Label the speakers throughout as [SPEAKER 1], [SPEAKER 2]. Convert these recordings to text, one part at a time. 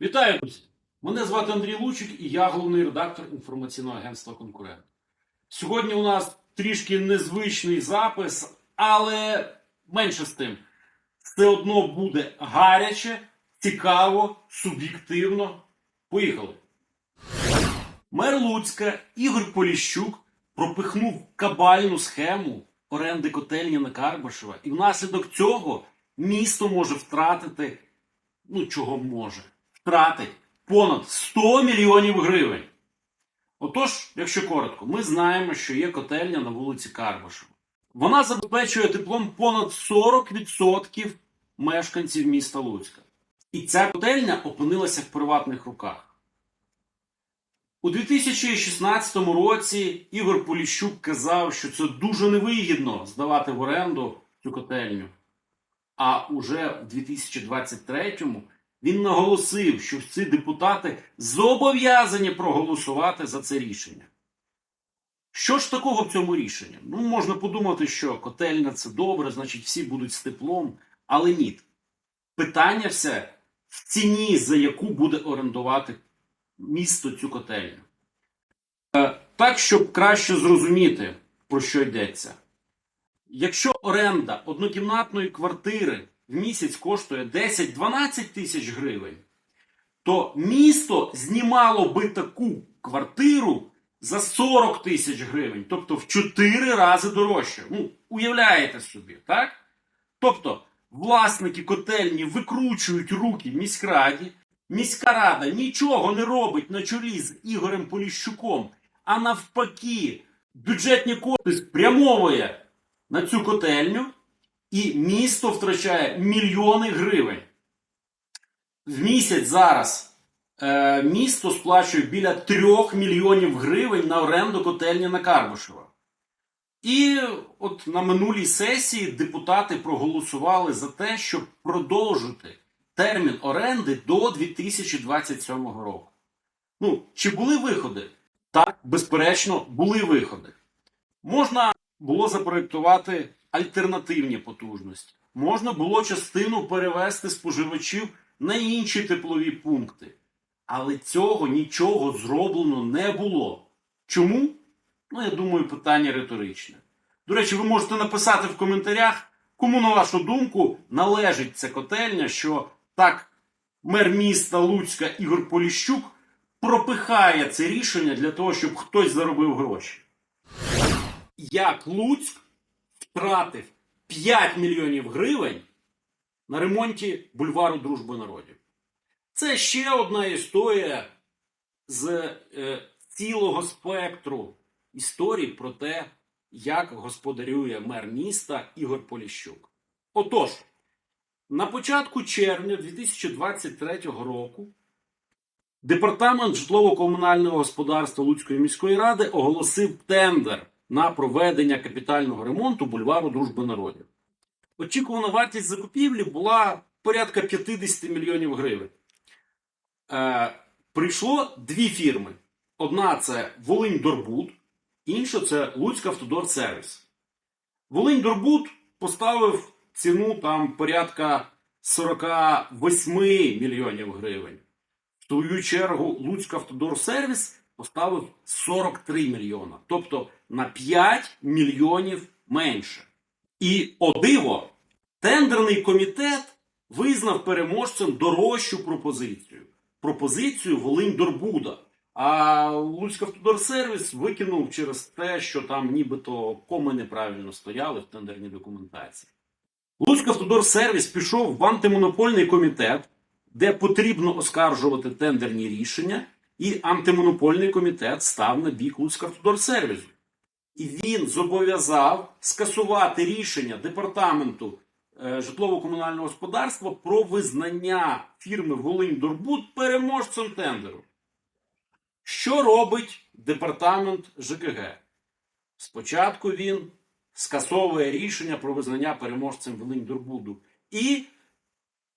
[SPEAKER 1] Вітаю, друзі! Мене звати Андрій Лучик і я головний редактор інформаційного агентства Конкурент. Сьогодні у нас трішки незвичний запис, але менше з тим, все одно буде гаряче, цікаво, суб'єктивно. Поїхали! Мер Луцька Ігор Поліщук пропихнув кабальну схему оренди котельні на Карбашева, і внаслідок цього місто може втратити, ну чого може, втратить понад 100 мільйонів гривень. Отож, якщо коротко, ми знаємо, що є котельня на вулиці Карбашева. Вона забезпечує теплом понад 40% мешканців міста Луцька. І ця котельня опинилася в приватних руках. У 2016 році Ігор Поліщук казав, що це дуже невигідно здавати в оренду цю котельню. А уже в 2023-му він наголосив, що ці депутати зобов'язані проголосувати за це рішення. Що ж такого в цьому рішенні? Ну, можна подумати, що котельня це добре, значить всі будуть з теплом, але ні. Питання все в ціні, за яку буде орендувати місто цю котельню. Е, Так, щоб краще зрозуміти, про що йдеться. Якщо оренда однокімнатної квартири в місяць коштує 10-12 тисяч гривень, то місто знімало би таку квартиру за 40 тисяч гривень, тобто в 4 рази дорожче. Ну, уявляєте собі, так? Тобто, власники котельні викручують руки міськраді, міська рада нічого не робить на чолі з Ігорем Поліщуком, а навпаки, бюджетні кошти спрямовує на цю котельню, і місто втрачає мільйони гривень. В місяць зараз е, місто сплачує біля 3 мільйонів гривень на оренду котельні на Карбашева. І от на минулій сесії депутати проголосували за те, щоб продовжити термін оренди до 2027 року. Ну, чи були виходи? Так, безперечно, були виходи. Можна було запроєктувати альтернативні потужності. Можна було частину перевести споживачів на інші теплові пункти. Але цього нічого зроблено не було. Чому? Ну, я думаю, питання риторичне. До речі, ви можете написати в коментарях, кому, на вашу думку, належить ця котельня, що так мер міста Луцька Ігор Поліщук пропихає це рішення для того, щоб хтось заробив гроші. Як Луцьк втратив 5 мільйонів гривень на ремонті бульвару Дружби народів. Це ще одна історія з е, цілого спектру історій про те, як господарює мер міста Ігор Поліщук. Отож, на початку червня 2023 року Департамент житлово-комунального господарства Луцької міської ради оголосив тендер на проведення капітального ремонту бульвару Дружби народів. Очікувана вартість закупівлі була порядка 50 мільйонів гривень. Е, прийшло дві фірми. Одна це Волинь Дорбуд, інша це Луцьк Автодор Сервіс. Волинь Дорбуд поставив ціну там порядка 48 мільйонів гривень. В свою чергу Луцьк Автодор Сервіс поставив 43 мільйона, тобто на 5 мільйонів менше. І о диво, тендерний комітет визнав переможцем дорожчу пропозицію. Пропозицію Волинь Дорбуда. А Луцьк Автодор викинув через те, що там нібито коми неправильно стояли в тендерній документації. Луцьк Автодор пішов в антимонопольний комітет, де потрібно оскаржувати тендерні рішення, і антимонопольний комітет став на бік Луцьк Автодор І він зобов'язав скасувати рішення департаменту е, житлово-комунального господарства про визнання фірми Волинь Дорбуд переможцем тендеру. Що робить департамент ЖКГ? Спочатку він скасовує рішення про визнання переможцем Волинь Дорбуду. І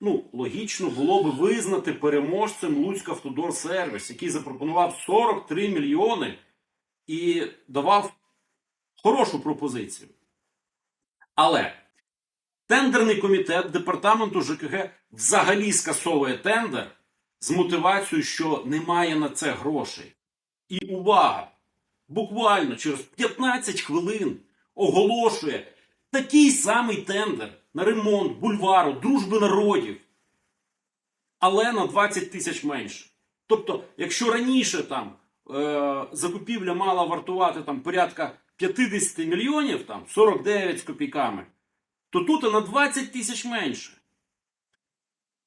[SPEAKER 1] ну, логічно було би визнати переможцем Луцьк Автодор Сервіс, який запропонував 43 мільйони і давав хорошу пропозицію. Але тендерний комітет департаменту ЖКГ взагалі скасовує тендер з мотивацією, що немає на це грошей. І увага! Буквально через 15 хвилин оголошує такий самий тендер на ремонт бульвару дружби народів, але на 20 тисяч менше. Тобто, якщо раніше там е, закупівля мала вартувати там порядка 50 мільйонів, там 49 з копійками, то тут на 20 тисяч менше.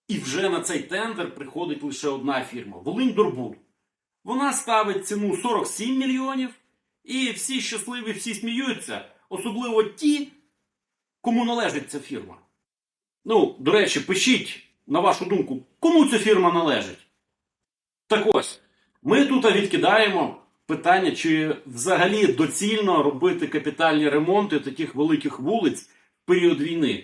[SPEAKER 1] І вже на цей тендер приходить лише одна фірма Волинь Дорбуд. Вона ставить ціну 47 мільйонів, і всі щасливі, всі сміються, особливо ті, кому належить ця фірма. Ну, до речі, пишіть, на вашу думку, кому ця фірма належить. Так ось, ми тут відкидаємо питання, чи взагалі доцільно робити капітальні ремонти таких великих вулиць в період війни.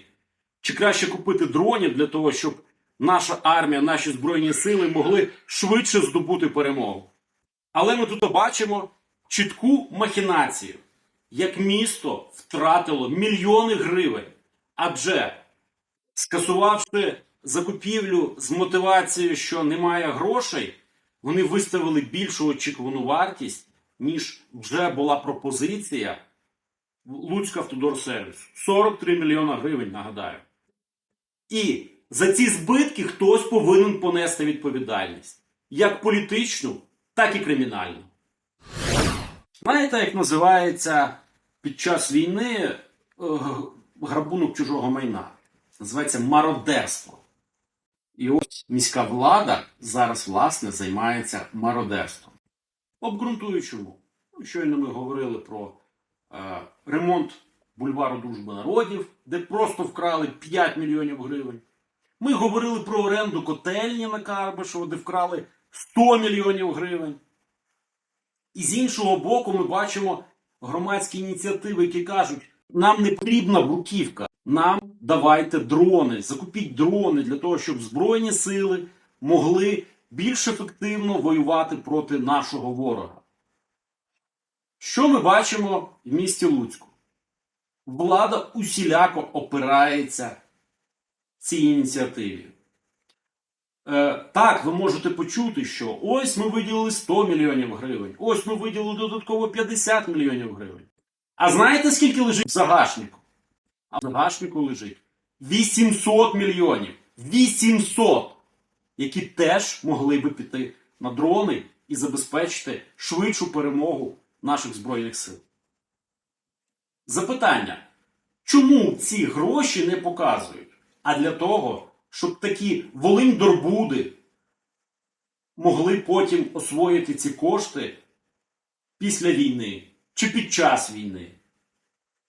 [SPEAKER 1] Чи краще купити дронів для того, щоб наша армія, наші збройні сили могли швидше здобути перемогу. Але ми тут бачимо чітку махінацію, як місто втратило мільйони гривень, адже скасувавши закупівлю з мотивацією, що немає грошей, вони виставили більшу очікувану вартість, ніж вже була пропозиція Луцька автодорсервісу. 43 мільйона гривень, нагадаю. І за ці збитки хтось повинен понести відповідальність. Як політичну, так і кримінальну. Знаєте, як називається під час війни е, грабунок чужого майна? Називається мародерство. І ось міська влада зараз, власне, займається мародерством. Обґрунтую чому. Ну, Щойно ми говорили про е, ремонт бульвару Дружби народів, де просто вкрали 5 мільйонів гривень. Ми говорили про оренду котельні на Карбишево, де вкрали 100 мільйонів гривень. І з іншого боку, ми бачимо громадські ініціативи, які кажуть, нам не потрібна бруківка, нам давайте дрони, закупіть дрони для того, щоб Збройні сили могли більш ефективно воювати проти нашого ворога. Що ми бачимо в місті Луцьку? Влада усіляко опирається цій ініціативі. Так, ви можете почути, що ось ми виділили 100 мільйонів гривень, ось ми виділили додатково 50 мільйонів гривень. А знаєте, скільки лежить в загашнику? А в загашнику лежить 800 мільйонів. 800! Які теж могли би піти на дрони і забезпечити швидшу перемогу наших Збройних сил. Запитання. Чому ці гроші не показують? А для того, щоб такі волинь-дорбуди могли потім освоїти ці кошти після війни чи під час війни.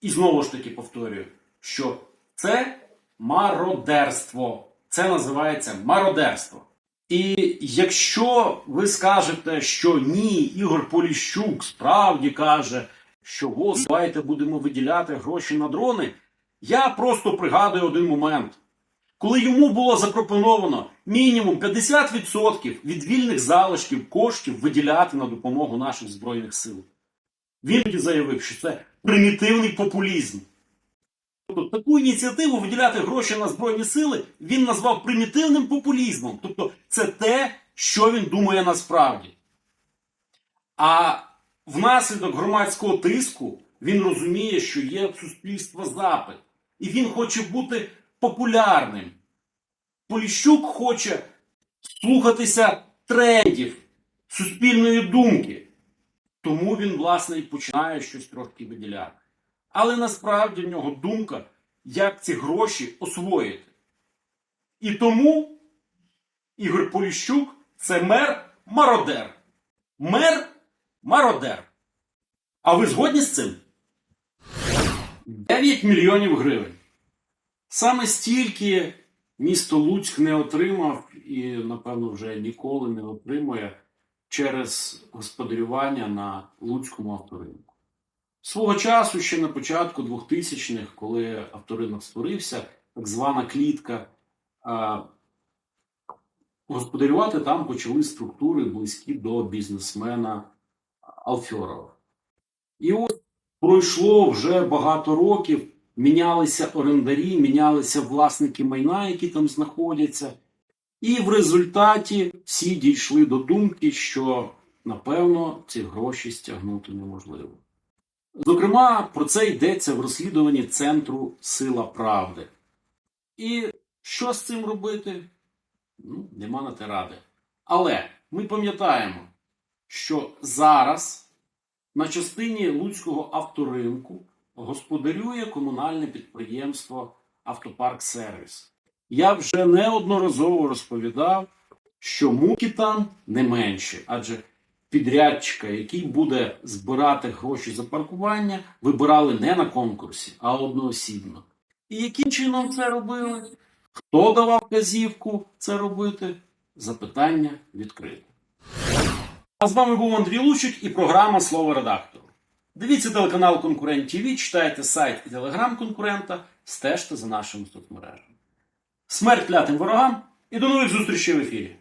[SPEAKER 1] І знову ж таки повторюю, що це мародерство. Це називається мародерство. І якщо ви скажете, що ні, Ігор Поліщук справді каже, що ось давайте будемо виділяти гроші на дрони, я просто пригадую один момент, коли йому було запропоновано мінімум 50% від вільних залишків коштів виділяти на допомогу наших Збройних сил. Він тоді заявив, що це примітивний популізм. Тобто таку ініціативу виділяти гроші на Збройні сили він назвав примітивним популізмом. Тобто це те, що він думає насправді. А внаслідок громадського тиску він розуміє, що є в суспільства запит. І він хоче бути популярним. Поліщук хоче слухатися трендів, суспільної думки. Тому він, власне, і починає щось трохи виділяти. Але насправді в нього думка, як ці гроші освоїти. І тому Ігор Поліщук це мер-мародер. Мер-мародер. А ви згодні з цим? 9 мільйонів гривень. Саме стільки місто Луцьк не отримав і, напевно, вже ніколи не отримує через господарювання на Луцькому авторинку. Свого часу, ще на початку 2000-х, коли авторинок створився, так звана клітка, господарювати там почали структури близькі до бізнесмена Алфьорова. І от пройшло вже багато років, мінялися орендарі, мінялися власники майна, які там знаходяться. І в результаті всі дійшли до думки, що напевно ці гроші стягнути неможливо. Зокрема, про це йдеться в розслідуванні Центру Сила Правди. І що з цим робити? Ну, нема на те ради. Але ми пам'ятаємо, що зараз на частині Луцького авторинку господарює комунальне підприємство Автопарк Сервіс. Я вже неодноразово розповідав, що муки там не менші, адже підрядчика, який буде збирати гроші за паркування, вибирали не на конкурсі, а одноосібно. І яким чином це робили? Хто давав вказівку це робити? Запитання відкрите. А з вами був Андрій Лучик і програма Слово редактору. Дивіться телеканал Конкурент ТВ, читайте сайт і телеграм конкурента, стежте за нашими соцмережами. Смерть клятим ворогам і до нових зустрічей в ефірі!